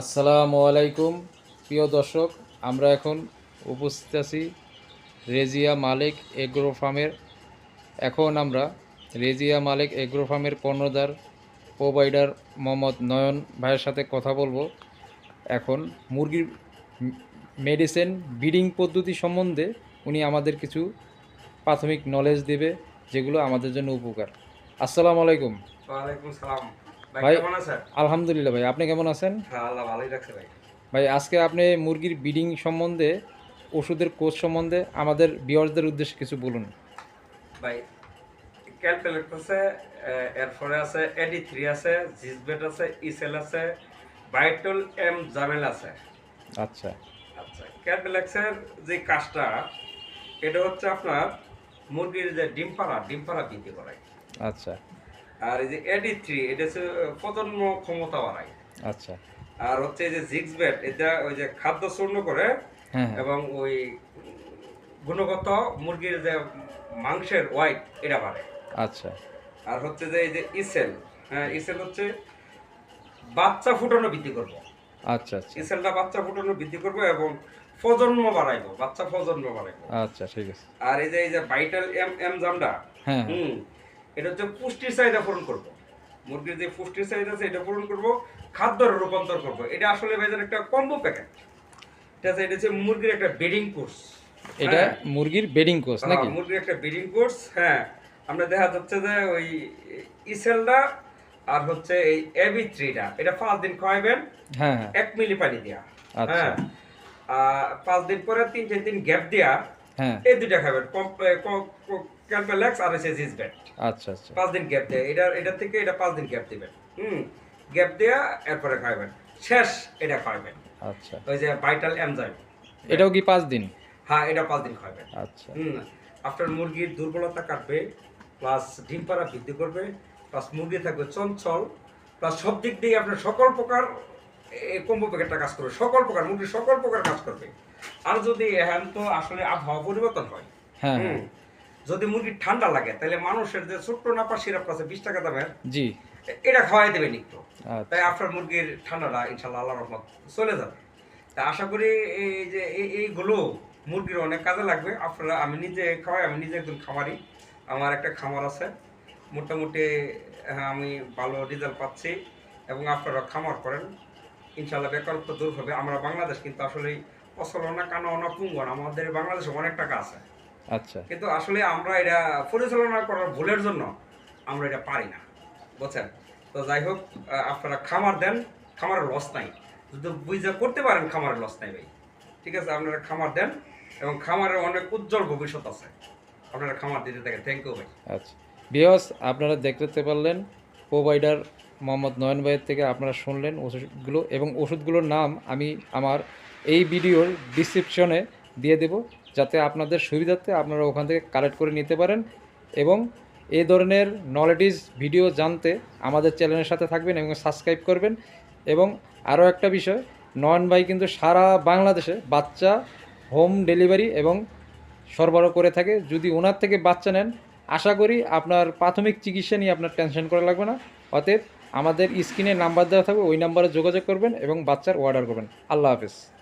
আসসালামু আলাইকুম। প্রিয় দর্শক, আমরা এখন উপস্থিত আছি রেজিয়া মালিক এগ্রো ফার্মের। এখন আমরা রেজিয়া মালিক এগ্রো ফার্মের কর্ণধার প্রোভাইডার মোহাম্মদ নয়ন ভাইয়ের সাথে কথা বলব। এখন মুরগির মেডিসিন ব্রিডিং পদ্ধতি সম্বন্ধে উনি আমাদের কিছু প্রাথমিক নলেজ দেবে, যেগুলো আমাদের জন্য উপকার। আসসালামু আলাইকুম। ওয়ালাইকুম সালাম। ভাই ভাই- কেমন আছেন? আলহামদুলিল্লাহ ভাই আপনি কেমন আছেন? হ্যাঁ আল্লাহ ভালোই রাখছে ভাই। ভাই আজকে আপনি মুরগির ব্রিডিং সম্বন্ধে ওষুধের কোর্স সম্বন্ধে আমাদের বিয়ারদের উদ্দেশ্যে কিছু বলুন। ভাই ক্যালকুলেট আছে এরপরে আছে এডি থ্রি আছে জিসবেট আছে ইসেল আছে বাইটল এম জামেল আছে। আচ্ছা। আচ্ছা ক্যালকুলেক্সের যে কাজটা এটা হচ্ছে আপনার মুরগির যে ডিম পাড়া ডিম পাড়া বৃদ্ধি করায়। আচ্ছা। আর এই যে এডি থ্রি এটা হচ্ছে প্রজন্ম ক্ষমতা বাড়ায়। আচ্ছা। আর হচ্ছে এই যে জিক্সবেট এটা ওই যে খাদ্য চূর্ণ করে হ্যাঁ হ্যাঁ। এবং ওই গুণগত মুরগির যে মাংসের ওয়াইট এটা বাড়ে। আচ্ছা। আর হচ্ছে যে এই যে ইসেল হ্যাঁ ইসেল হচ্ছে বাচ্চা ফুটানো বৃদ্ধি করব। আচ্ছা আচ্ছা। ইসেলটা বাচ্চা ফুটানো বৃদ্ধি করব এবং প্রজন্ম বাড়াইবো বাচ্চা প্রজন্ম বাড়াইবো। আচ্ছা ঠিক আছে। আর এই যে এই যে ভাইটাল এম এম জামটা হ্যাঁ। হুম এটা হচ্ছে পুষ্টির চাহিদা পূরণ করব। মুরগির যে পুষ্টির চাহিদা আছে এটা পূরণ করব খাদ্যের রূপান্তর করব। এটা আসলে ভাইজান একটা কম্বো প্যাকেট ঠিক আছে এটা হচ্ছে মুরগির একটা বেডিং কোর্স এটা মুরগির বেডিং কোর্স নাকি? হ্যাঁ, মুরগির একটা ব্রিডিং কোর্স হ্যাঁ। আমরা দেখা যাচ্ছে যে ওই ইসেলটা আর হচ্ছে এই এবি থ্রিটা এটা পাঁচ দিন খাওয়াবেন হ্যাঁ হ্যাঁ। এক মিলি পানি দিয়া। আচ্ছা। হ্যাঁ। আর পাঁচ দিন পরে তিন চার দিন গ্যাপ দিয়া হ্যাঁ। এই দুইটা খাবেন আর হচ্ছে আচ্ছা আচ্ছা। পাঁচ দিন গ্যাপ দেয়। এটা এটা থেকে এটা পাঁচ দিন গ্যাপ দিবেন। হুম? গ্যাপ দেয়া এরপরে খাওয়াবেন শেষ এটা খাওয়াবেন আচ্ছা। ওই যে ভাইটাল এনজাইম এটাও কি পাঁচ দিন? হ্যাঁ এটা পাঁচ দিন খাওয়াবেন আচ্ছা। হুম। আপনার মুরগির দুর্বলতা কাটবে প্লাস ডিম পাড়া বৃদ্ধি করবে প্লাস মুরগি থাকবে চঞ্চল প্লাস সব দিক দিয়ে আপনার সকল প্রকার কম্বো প্যাকেটটা কাজ করবে সকল প্রকার মুরগির সকল প্রকার কাজ করবে। আর যদি এখন তো আসলে আবহাওয়া পরিবর্তন হয় হ্যাঁ। যদি মুরগির ঠান্ডা লাগে তাহলে মানুষের যে ছোট্ট নাপা সিরাপ আছে বিশ টাকা দামের জি। এটা খাওয়াই দেবেন একটু আচ্ছা। তাই আপনার মুরগির ঠান্ডাটা ইনশাল্লাহ আল্লাহ রহমত চলে যাবে। তা আশা করি এই যে এই- এইগুলো মুরগির অনেক কাজে লাগবে। আপনারা আমি নিজে খাওয়াই আমি নিজে একজন খামারি। আমার একটা খামার আছে। মোটামুটি হ্যাঁ, আমি ভালো রেজাল্ট পাচ্ছি এবং আপনারা খামার করেন। ইনশাল্লাহ বেকারত্ব দূর হবে। আমরা বাংলাদেশ কিন্তু আসলে অসলনা কানা পুঙ্গন আমাদের বাংলাদেশে অনেক টাকা আছে। আচ্ছা। কিন্তু আসলে আমরা এটা পরিচালনা করার ভুলের জন্য আমরা এটা পারি না। বুঝছেন? তো যাই হোক আপনারা খামার দেন খামারের লস নাই। যদি বুঝে করতে পারেন খামারের লস নাই ভাই। ঠিক আছে আপনারা খামার দেন এবং খামারের অনেক উজ্জ্বল ভবিষ্যৎ আছে। আপনারা খামার দিতে থাকেন। থ্যাংক ইউ ভাই। আচ্ছা। বিয়স আপনারা দেখতে পারলেন প্রোভাইডার মোহাম্মদ নয়ন ভাইয়ের থেকে আপনারা শুনলেন ওষুধগুলো এবং ওষুধগুলোর নাম আমি আমার এই ভিডিওর ডিসক্রিপশনে দিয়ে দেব, যাতে আপনাদের সুবিধার্থে আপনারা ওখান থেকে কালেক্ট করে নিতে পারেন এবং এই ধরনের নলেটিস ভিডিও জানতে আমাদের চ্যানেলের সাথে থাকবেন এবং সাবস্ক্রাইব করবেন। এবং আরও একটা বিষয়, নয়ন ভাই কিন্তু সারা বাংলাদেশে বাচ্চা হোম ডেলিভারি এবং সরবরাহ করে থাকে। যদি ওনার থেকে বাচ্চা নেন, আশা করি আপনার প্রাথমিক চিকিৎসা নিয়ে আপনার টেনশন করা লাগবে না। অতএব আমাদের স্ক্রিনে নাম্বার দেওয়া থাকবে, ওই নাম্বারে যোগাযোগ করবেন এবং বাচ্চার অর্ডার করবেন। আল্লাহ হাফেজ।